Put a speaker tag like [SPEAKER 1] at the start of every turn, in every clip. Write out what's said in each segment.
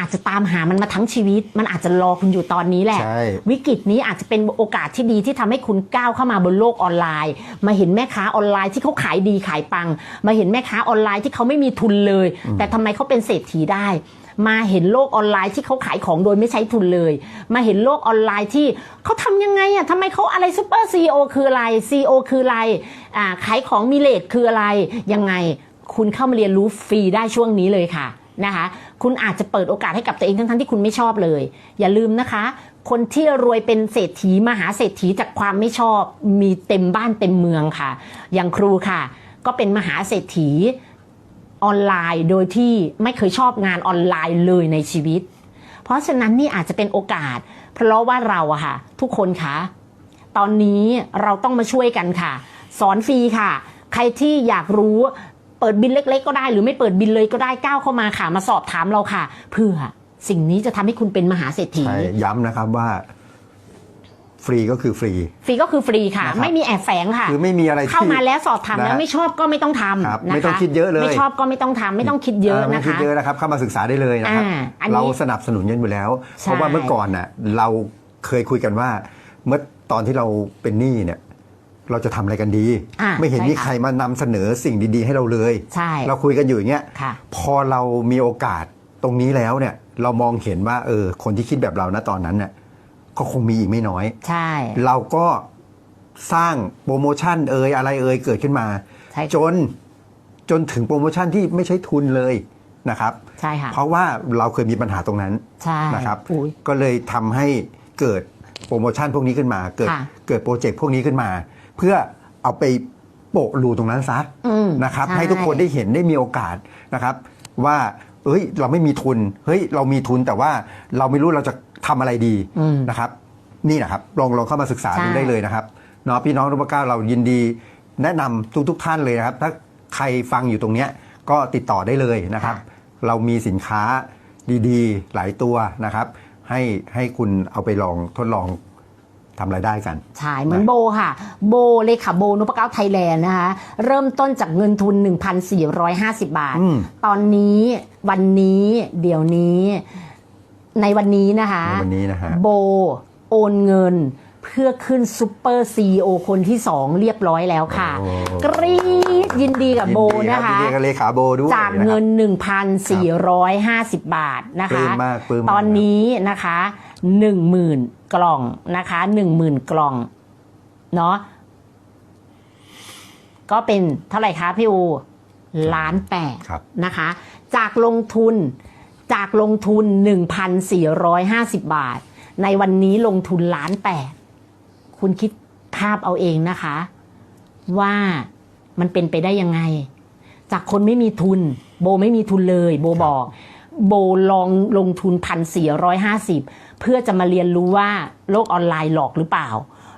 [SPEAKER 1] อาจจะตามหามันมาทั้งชีวิต มันอาจจะรอคุณอยู่ตอนนี้แหละ
[SPEAKER 2] ใช่
[SPEAKER 1] วิกฤตนี้อาจจะเป็นโอกาสที่ดีที่ทำให้คุณก้าวเข้ามาบนโลกออนไลน์ มาเห็นแม่ค้าออนไลน์ที่เขาขายดีขายปัง มาเห็นแม่ค้าออนไลน์ที่เขาไม่มีทุนเลย แต่ทำไมเขาเป็นเศรษฐีได้ มาเห็นโลกออนไลน์ที่เขาขายของโดยไม่ใช้ทุนเลย มาเห็นโลกออนไลน์ที่เขาทำยังไงอะทำไมเขาอะไรซูเปอร์ซีอคืออะไรซีอคืออะไรอ่าขายของมีเลทคืออะไรยังไง คุณเข้ามาเรียนรู้ฟรีได้ช่วงนี้เลยค่ะนะคะคุณอาจจะเปิดโอกาสให้กับตัวเองทั้งๆที่คุณไม่ชอบเลย อย่าลืมนะคะ คนที่รวยเป็นเศรษฐีมหาเศรษฐีจากความไม่ชอบมีเต็มบ้านเต็มเมืองค่ะ อย่างครูค่ะ ก็เป็นมหาเศรษฐีออนไลน์โดยที่ไม่เคยชอบงานออนไลน์เลยในชีวิต เพราะฉะนั้นนี่อาจจะเป็นโอกาส เพราะว่าเราอะค่ะ ทุกคนคะตอนนี้เราต้องมาช่วยกันค่ะ สอนฟรีค่ะ ใครที่อยากรู้ เปิดบินเล็ก ๆ ก็ได้ หรือไม่เปิดบินเลยก็ได้ก้าวเข้ามาค่ะมาสอบถามเราค่ะเพื่อสิ่งนี้จะทำให้คุณเป็นมหาเศรษฐี
[SPEAKER 2] ใช่ย้ำนะครับว่าฟรีก็คือฟรี
[SPEAKER 1] ฟรีก็คือฟรีค่ะ
[SPEAKER 2] นะครับ
[SPEAKER 1] ไม่มีแอบแฝงค่ะ
[SPEAKER 2] คือไม่มีอะไรที่
[SPEAKER 1] เข้ามาแล้วสอบถามแล้ว
[SPEAKER 2] นะ
[SPEAKER 1] ไม่ชอบก็ไม่ต้องท
[SPEAKER 2] ครับำ
[SPEAKER 1] นะคะ
[SPEAKER 2] ไม่ต้องคิดเยอะเลย
[SPEAKER 1] ไม่ชอบก็ไม่ต้องทำไม่ต้องคิดเยอะ
[SPEAKER 2] ไม่
[SPEAKER 1] นะ
[SPEAKER 2] คิด
[SPEAKER 1] คะ
[SPEAKER 2] เยอะนะครับเข้ามาศึกษาได้เลยนะครับ
[SPEAKER 1] อ่าอันนี้
[SPEAKER 2] เราสนับสนุนกันอยู่แล้ว
[SPEAKER 1] ใช่
[SPEAKER 2] เพราะว่าเมื่อก่อนน่ะเราเคยคุยกันว่า เมื่อตอนที่เราเป็นหนี้เนี่ย เราจะทำอะไรกันดี
[SPEAKER 1] อ่า
[SPEAKER 2] ไม่เห็น
[SPEAKER 1] ใช่
[SPEAKER 2] มี
[SPEAKER 1] ค่ะ
[SPEAKER 2] ใครมานำเสนอสิ่งดีๆ ให้เราเลย
[SPEAKER 1] ใช่
[SPEAKER 2] เราคุยกันอยู่อย่างเงี้ย
[SPEAKER 1] ค่ะ
[SPEAKER 2] พอเรามีโอกาสตรงนี้แล้วเนี่ย เรามองเห็นว่าเออคนที่คิดแบบเรานะตอนนั้นเนี่ยก็คงมีอีกไม่น้อย
[SPEAKER 1] ใช่
[SPEAKER 2] เราก็สร้างโปรโมชั่นเอ่ยอะไรเอ่ยเกิดขึ้นมา
[SPEAKER 1] ใช่
[SPEAKER 2] จนจนถึงโปรโมชั่นที่ไม่ใช่ทุนเลยนะครับ
[SPEAKER 1] ใช่ค่ะ
[SPEAKER 2] เพราะว่าเราเคยมีปัญหาตรงนั้น
[SPEAKER 1] ใช่
[SPEAKER 2] นะครับ
[SPEAKER 1] อุ๊ย
[SPEAKER 2] ก็เลยทำให้เกิดโปรโมชั่นพวกนี้ขึ้นมา เกิด
[SPEAKER 1] ค่ะ
[SPEAKER 2] เกิดโปรเจกต์พวกนี้ขึ้นมา เพื่อเอาไปโปะรูตรงนั้นซะ
[SPEAKER 1] อืม
[SPEAKER 2] นะครับ
[SPEAKER 1] ช่
[SPEAKER 2] ให้ทุกคนได้เห็นได้มีโอกาสนะครับ ว่าเอ้ยเราไม่มีทุนเฮ้ยเรามีทุนแต่ว่าเราไม่รู้เราจะทำอะไรดี
[SPEAKER 1] อืม
[SPEAKER 2] นะครับ นี่นะครับลองลองเข้ามาศึกษา
[SPEAKER 1] ใช่
[SPEAKER 2] ดูได้เลยนะครับเนาะพี่น้องรุปเก้าเรายินดี แนะนำทุกทุกๆท่านเลยนะครับ ถ้าใครฟังอยู่ตรงเนี้ยก็ติดต่อได้เลยนะครับ เรามีสินค้าดีๆ หลายตัวนะครับ ให้ให้คุณเอาไปลองทดลอง ทำรายได้กัน
[SPEAKER 1] ใช่เหมือนโบค่ะ โบเลยค่ะโบนุปเก้าไทยแลนด์นะคะ เริ่มต้นจากเงินทุน 1,450 บาท
[SPEAKER 2] อืม
[SPEAKER 1] ตอนนี้วันนี้เดี๋ยวนี้ในวันนี้นะคะ
[SPEAKER 2] ในวันนี้นะฮะ
[SPEAKER 1] โบโอนเงินเพื่อขึ้นซูเปอร์ซีอคนที่ 2 เรียบร้อยแล้วค่ะ
[SPEAKER 2] โอ้
[SPEAKER 1] กรี๊ดยินดีกับโบ
[SPEAKER 2] ยิดี
[SPEAKER 1] นะ
[SPEAKER 2] รั
[SPEAKER 1] คะ
[SPEAKER 2] ยินดีกับเลขาโบด้วย
[SPEAKER 1] จากะ
[SPEAKER 2] ครับ
[SPEAKER 1] เงิน 1,450 บาทนะ
[SPEAKER 2] ปลื้
[SPEAKER 1] คะ
[SPEAKER 2] มมากปลื้มมาก
[SPEAKER 1] ตอนนี้นะคะ 10,000 กล่องนะคะ 10,000 กล่องเนาะก็เป็นเท่าไหร่คะพี่อูล้านแปด
[SPEAKER 2] ครับ
[SPEAKER 1] นะคะ จากลงทุนจากลงทุน 1,450 บาท ในวันนี้ลงทุนล้านแปดคุณคิดภาพเอาเองนะคะ ว่ามันเป็นไปได้ยังไง จากคนไม่มีทุน โบไม่มีทุนเลย โบบอก โบลองลงทุนพันสี่ร้อยห้าสิบเพื่อจะมาเรียนรู้ว่าโลกออนไลน์หลอกหรือเปล่า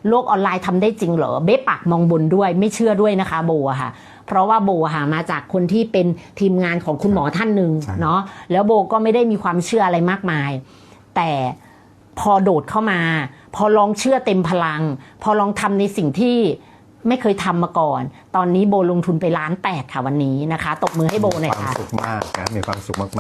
[SPEAKER 1] โลกออนไลน์ทำได้จริงเหรอ เบ๊ปากมองบนด้วยไม่เชื่อด้วยนะคะโบอะค่ะ เพราะว่าโบอะค่ะมาจากคนที่เป็นทีมงานของคุณหมอท่านหนึ่ง
[SPEAKER 2] ใช่
[SPEAKER 1] เนาะแล้วโบก็ไม่ได้มีความเชื่ออะไรมากมาย แต่พอโดดเข้ามา พอลองเชื่อเต็มพลัง พอลองทำในสิ่งที่ไม่เคยทำมาก่อน ตอนนี้โบลงทุนไปล้านแปดค่ะวันนี้นะคะ ตบมือให้โบหน่อย
[SPEAKER 2] มีความ
[SPEAKER 1] ค่ะ
[SPEAKER 2] สุขมากนะมีความสุขมากๆ